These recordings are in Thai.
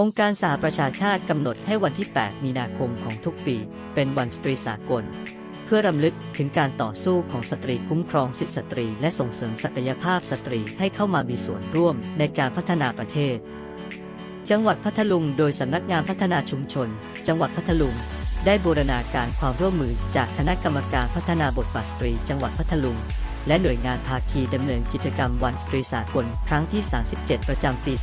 องค์การสหประชาชาติกำหนดให้วันที่ 8 มีนาคมของทุกปี เป็นวันสตรีสากล เพื่อรำลึกถึงการต่อสู้ของสตรีคุ้มครองสิทธิสตรี และส่งเสริมศักยภาพสตรีให้เข้ามามีส่วนร่วมในการพัฒนาประเทศ จังหวัดพัทลุงโดยสำนักงานพัฒนาชุมชน จังหวัดพัทลุง ได้บูรณาการความร่วมมือจากคณะกรรมการพัฒนาบทบาทสตรี จังหวัดพัทลุง และหน่วยงานภาคีดำเนินกิจกรรมวันสตรีสากล ครั้งที่ 37 ประจำปี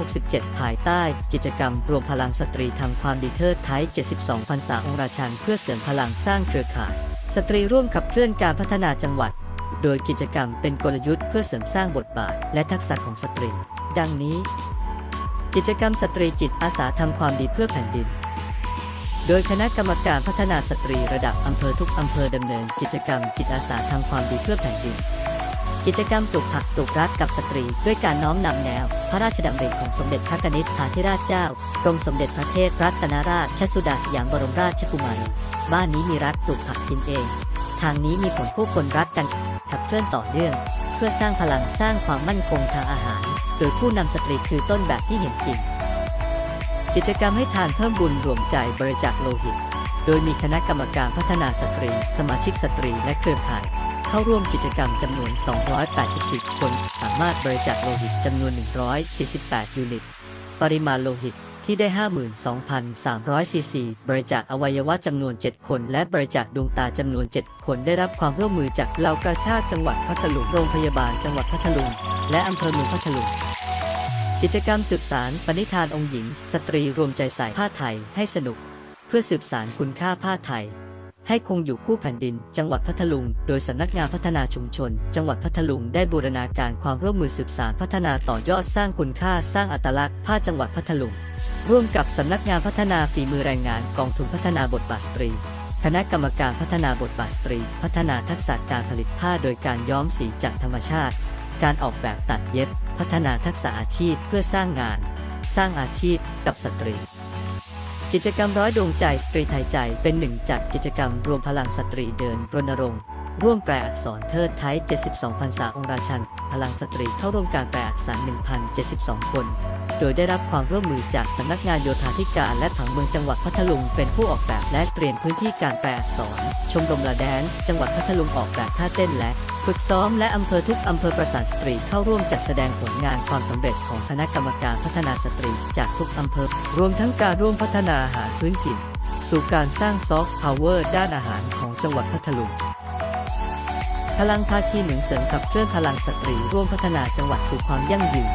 2567 ภายใต้ กิจกรรมรวมพลังสตรีทำความดีเทิดไทย 72พรรษาองราชันเพื่อเสริมพลังสร้างเครือข่าย สตรีร่วมขับเคลื่อนการพัฒนาจังหวัด โดยกิจกรรมเป็นกลยุทธ์เพื่อเสริมสร้างบทบาท และทักษะของสตรี ดังนี้ กิจกรรมสตรีจิตอาสาทำความดีเพื่อแผ่นดิน โดยคณะกรรมการพัฒนาสตรีระดับอำเภอทุกอำเภอดำเนินกิจกรรมจิตอาสาทำความดีเพื่อแผ่นดิน กิจกรรมปลูกผักปลูกรักกับสตรี ด้วยการน้อมนำแนว พระราชดำริของสมเด็จพระกนิษฐาธิราชเจ้ากรมสมเด็จพระเทพรัตนราชสุดาสยามบรมราชกุมารีบ้านนี้มีรัฐปลูกผักกินเอง ทางนี้มีผลผู้คนรักกันขับเคลื่อนต่อเนื่อง เพื่อสร้างพลังสร้างความมั่นคงทางอาหาร โดยผู้นำสตรีคือต้นแบบที่เห็นจริง กิจกรรมให้ทานเพิ่มบุญรวมใจบริจาคโลหิต โดยมีคณะกรรมการพัฒนาสตรี สมาชิกสตรีและเครือข่าย เข้าร่วมกิจกรรมจำนวน 284 คน สามารถบริจาคโลหิตจำนวน 148 ยูนิต ปริมาณโลหิตที่ได้ 52,300ซีซีบริจาคอวัยวะจำนวน 7 คน และบริจาคดวงตาจำนวน 7 คนได้รับความร่วมมือจากเหล่ากาชาติจังหวัดพัทลุงโรงพยาบาลจังหวัดพัทลุง และอำเภอเมืองพัทลุง กิจกรรมสืบสารปณิธานองค์หญิง สตรีรวมใจใส่ผ้าไทยให้สนุก เพื่อสืบสารคุณค่าผ้าไทย ให้คงอยู่คู่แผ่นดิน จังหวัดพัทลุง โดยสำนักงานพัฒนาชุมชน จังหวัดพัทลุงได้บูรณาการความร่วมมือสืบสารพัฒนาต่อยอดสร้างคุณค่าสร้างอัตลักษณ์ผ้าจังหวัดพัทลุงร่วมกับสำนักงานพัฒนาฝีมือแรงงานกองทุนพัฒนาบทบาทสตรีคณะกรรมการพัฒนาบทบาทสตรี พัฒนาทักษะการผลิตผ้าโดยการย้อมสีจากธรรมชาติ การออกแบบตัดเย็บ พัฒนาทักษะอาชีพเพื่อสร้างงาน สร้างอาชีพกับสตรี กิจกรรมร้อยดวงใจสตรีไทยใจเป็นหนึ่งจัดกิจกรรมรวมพลังสตรีเดินรณรงค์ร่วมแปลอักษรเทิดไทย 72,000ษาองราชัน พลังสตรีเข้าร่วมการแปลอักษร 1,072 คน โดยได้รับความร่วมมือจากสำนักงานโยธาธิการและผังเมืองจังหวัดพัทลุงเป็นผู้ออกแบบและเตรียมพื้นที่การแปลอักษร ชมรมละแดน จังหวัดพัทลุงออกแบบท่าเต้นและฝึกซ้อมและอำเภอทุกอำเภอประสานสตรีเข้าร่วมจัดแสดงผลงานความสำเร็จของคณะกรรมการพัฒนาสตรีจากทุกอำเภอ รวมทั้งการร่วมพัฒนาอาหารพื้นถิ่น สู่การสร้างซอฟต์พาวเวอร์ด้านอาหารของจังหวัดพัทลุงพลังภาคีหนึ่งเสริมขับเคลื่อนพลังสตรีร่วมพัฒนาจังหวัดสู่ความยั่งยืน